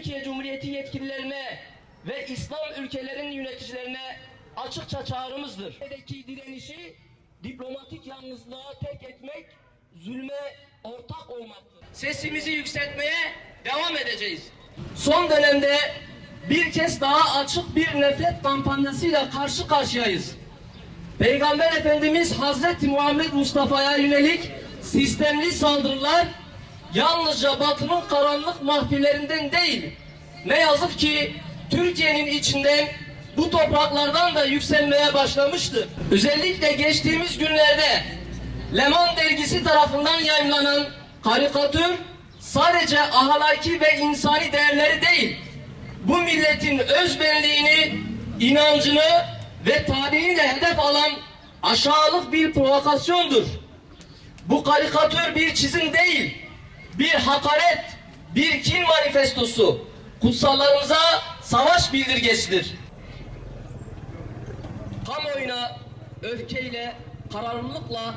Türkiye Cumhuriyeti yetkililerine ve İslam ülkelerinin yöneticilerine açıkça çağrımızdır. Türkiye'deki direnişi diplomatik yalnızlığa tek etmek, zulme ortak olmaktır. Sesimizi yükseltmeye devam edeceğiz. Son dönemde bir kez daha açık bir nefret kampanyasıyla karşı karşıyayız. Peygamber Efendimiz Hazreti Muhammed Mustafa'ya yönelik sistemli saldırılar yalnızca batının karanlık mahfillerinden değil, ne yazık ki Türkiye'nin içinden bu topraklardan da yükselmeye başlamıştır. Özellikle geçtiğimiz günlerde Leman dergisi tarafından yayınlanan karikatür sadece ahlaki ve insani değerleri değil, bu milletin özbenliğini, inancını ve tarihini de hedef alan aşağılık bir provokasyondur. Bu karikatür bir çizim değil, bir hakaret, bir kin manifestosu, kutsallarımıza savaş bildirgesidir. Kamuoyuna öfkeyle, kararlılıkla